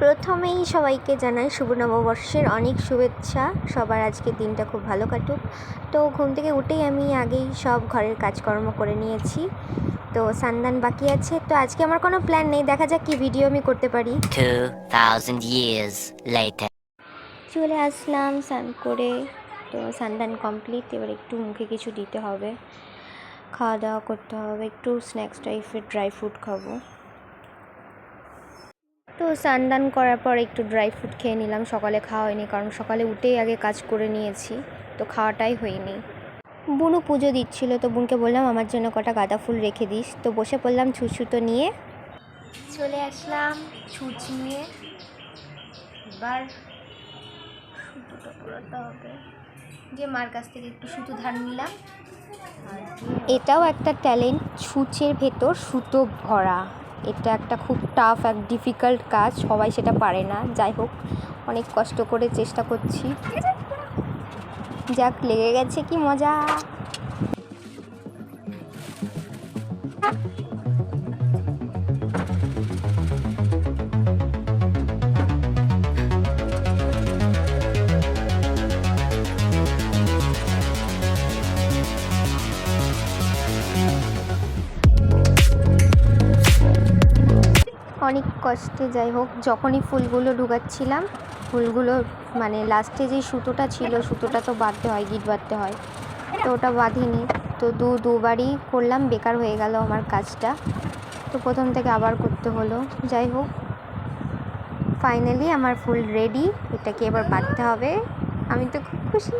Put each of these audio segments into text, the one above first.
প্রথমেই সবাইকে জানাই শুভ নববর্ষের অনেক শুভেচ্ছা। সবার আজকের দিনটা খুব ভালো কাটুক। তো ঘুম থেকে উঠেই আমি আগেই সব ঘরের কাজকর্ম করে নিয়েছি। তো সান্দান বাকি আছে। তো আজকে আমার কোনো প্ল্যান নেই। দেখা যাক কি ভিডিও আমি করতে পারি। 2,000 years later. চলে আসলাম স্নান করে। তো সান্দান কমপ্লিট এবার একটু মুখে কিছু দিতে হবে। খাওয়া দাওয়া করতে হবে। একটু স্ন্যাক্স টাইপের ড্রাই ফ্রুট খাব। তো সানদান করার পর একটু ড্রাই ফ্রুট খেয়ে নিলাম। সকালে খাওয়া হয়নি, কারণ সকালে উঠেই আগে কাজ করে নিয়েছি, তো খাওয়াটাই হয়নি। বুনু পুজো দিচ্ছিল, তো বোনকে বললাম, আমার জন্য কটা গাঁদা ফুল রেখে দিস। তো বসে পড়লাম ছুঁচুতো নিয়ে। চলে আসলাম ছুঁচ নিয়ে। এবার হবে। যে মার কাছ থেকে একটু সুতো ধার নিলাম। এটাও একটা ট্যালেন্ট ছুঁচের ভেতর সুতো ভরা। এটা একটা খুব টাফ এক ডিফিকাল্ট কাজ, সবাই সেটা পারে না। যাই হোক, অনেক কষ্ট করে চেষ্টা করছি। যাক, লেগে গেছে কি মজা। অনেক কষ্টে, যাই হোক, যখনই ফুলগুলো ঢুকাচ্ছিলাম, ফুলগুলো মানে লাস্টে যে সুতোটা ছিল, সুতোটা তো বাঁধতে হয়, গিট বাঁধতে হয়, তো ওটা বাঁধিনি। তো দু, দুবারই করলাম, বেকার হয়ে গেল আমার কাজটা। তো প্রথম থেকে আবার করতে হলো, যাই হোক। ফাইনালি আমার ফুল রেডি এটাকে এবার বাঁধতে হবে। আমি তো খুব খুশি।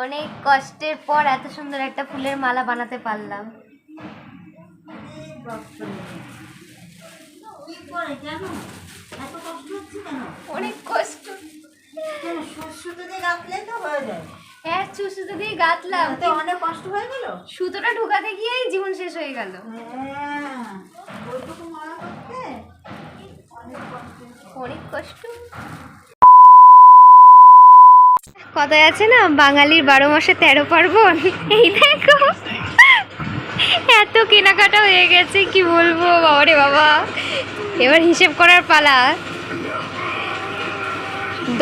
অনেক কষ্টের পর এত সুন্দর একটা ফুলের মালা বানাতে পারলাম। অনেক কষ্ট। হয়ে সুতো দিয়ে গাঁথলাম অনেক কষ্ট হয়ে গেল? সুতোটা ঢুকাতে গিয়েই জীবন শেষ হয়ে গেল। হ্যাঁ অনেক কষ্ট। কথায় আছে না? বাঙালির বারো মাসে তেরো পার্বণ। এই দেখো। এত কেনাকাটা হয়ে গেছে, কি বলব? বাবারে বাবা। এবার হিসেব করার পালা।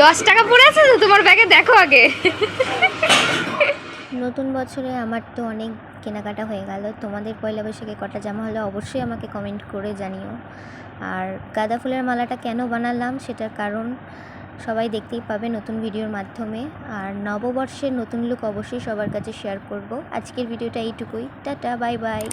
দশ টাকা পড়ে আছে তো? তোমার ব্যাগে দেখো আগে। নতুন বছরে আমার তো অনেক কেনাকাটা হয়ে গেল। তোমাদের পয়লা বৈশাখে কটা জামা হলে অবশ্যই আমাকে কমেন্ট করে জানিও। আর গাঁদা ফুলের মালাটা কেন বানালাম সেটার কারণ সবাই দেখতেই পাবে নতুন ভিডিওর মাধ্যমে। আর নববর্ষের নতুন লুক অবশ্যই সবার কাছে শেয়ার করব। আজকের ভিডিওটা এইটুকুই। Tata bye bye